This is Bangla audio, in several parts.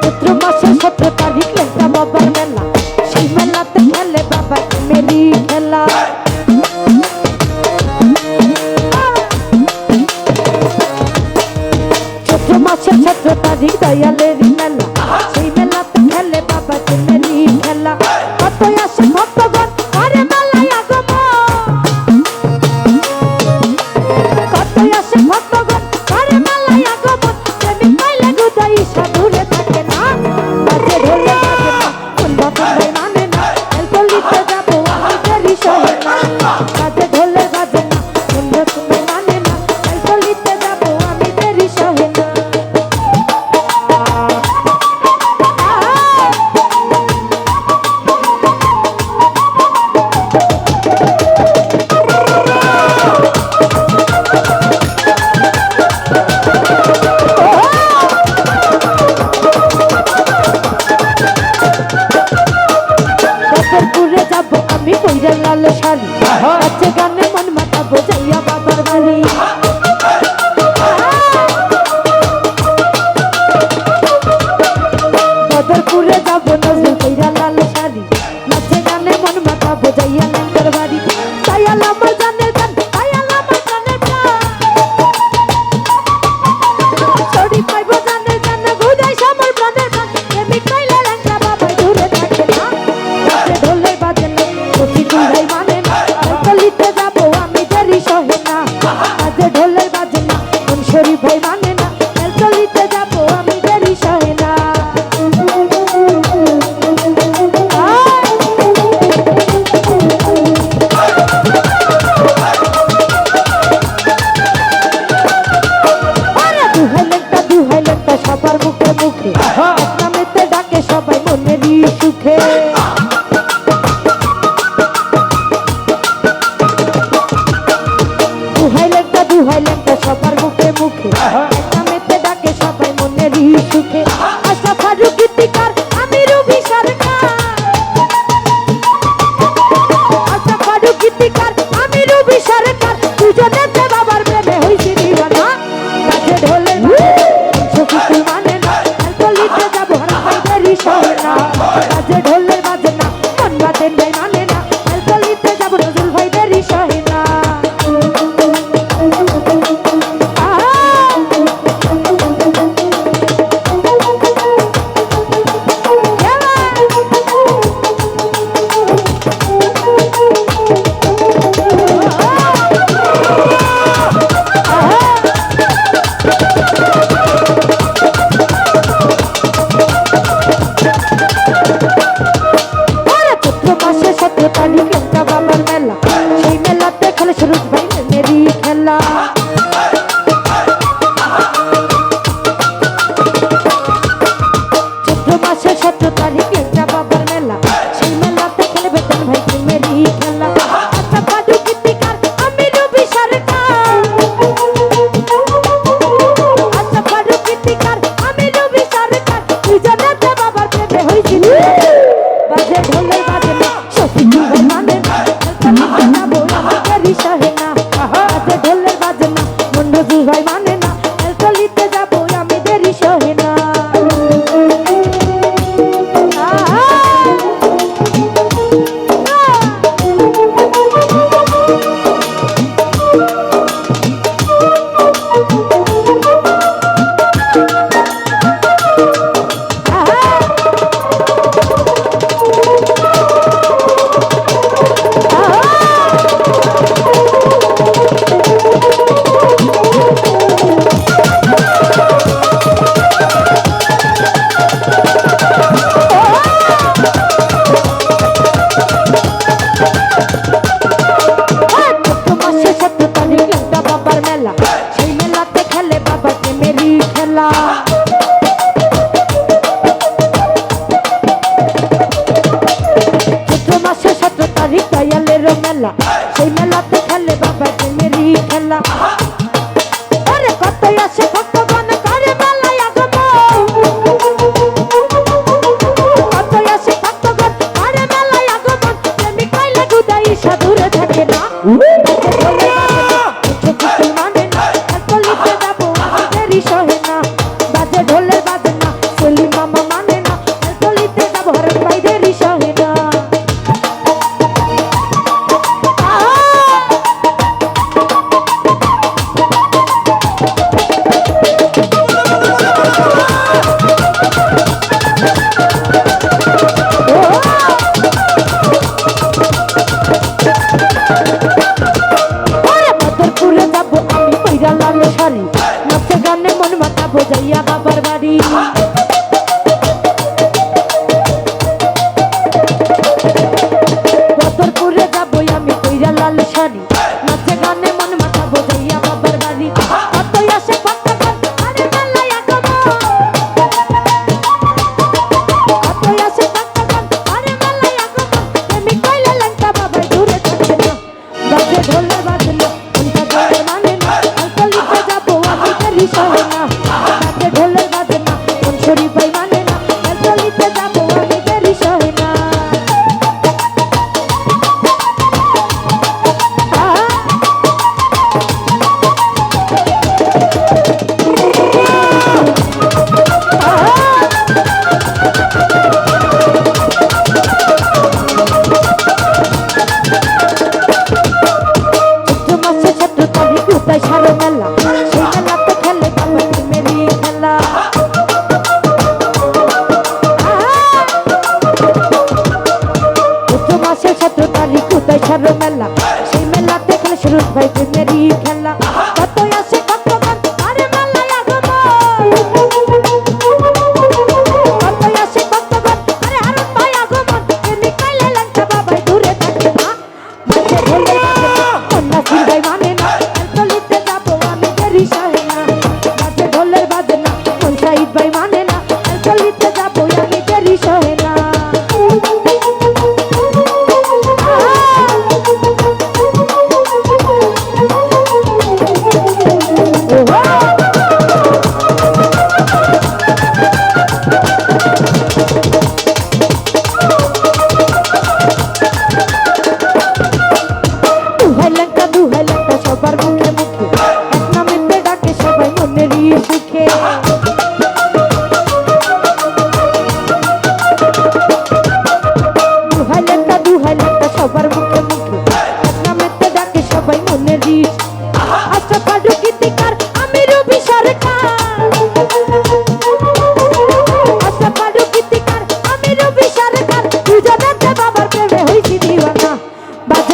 চৈত্র মাসের সতেরো তারিখ todos vai চুলে যাব আমি পৈরা লাল শাড়ি।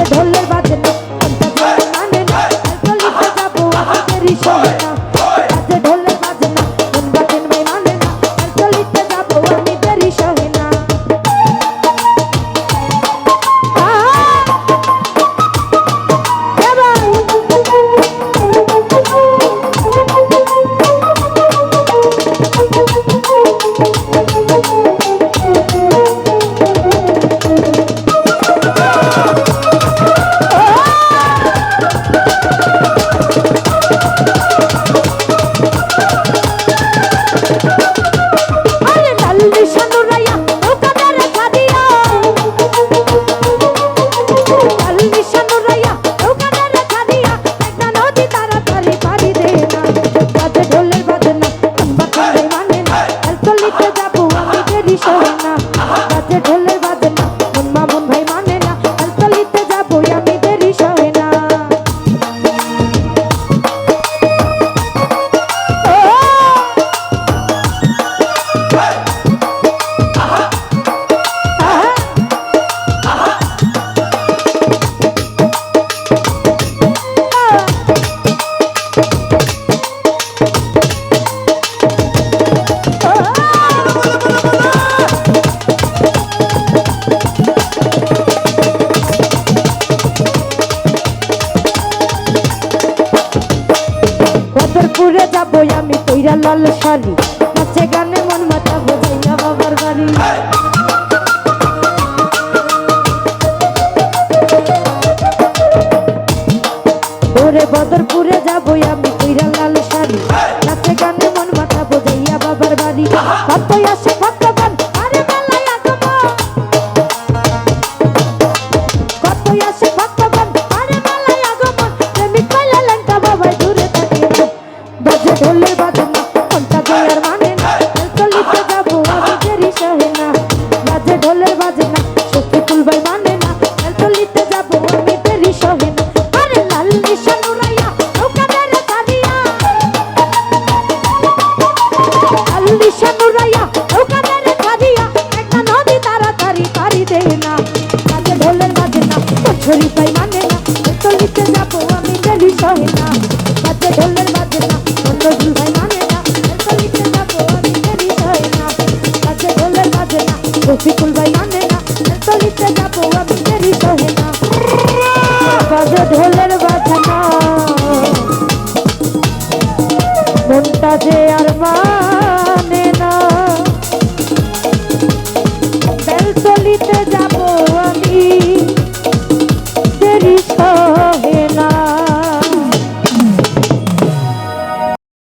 ঢোলের যাব আমি কইরা লাল শাড়ি। নাচে গানে মন মাথা বোঝাইয়া বাবার বাড়ি। কত আসে ভক্তগণ আরে মেলায় আগমন কত আসে ভক্তগণ আরে মেলায় আগমন প্রেমিক কইলা লেঙ্কা বাবার দূরে থাকে। ঢোলের বাজে মনটা যে আর মা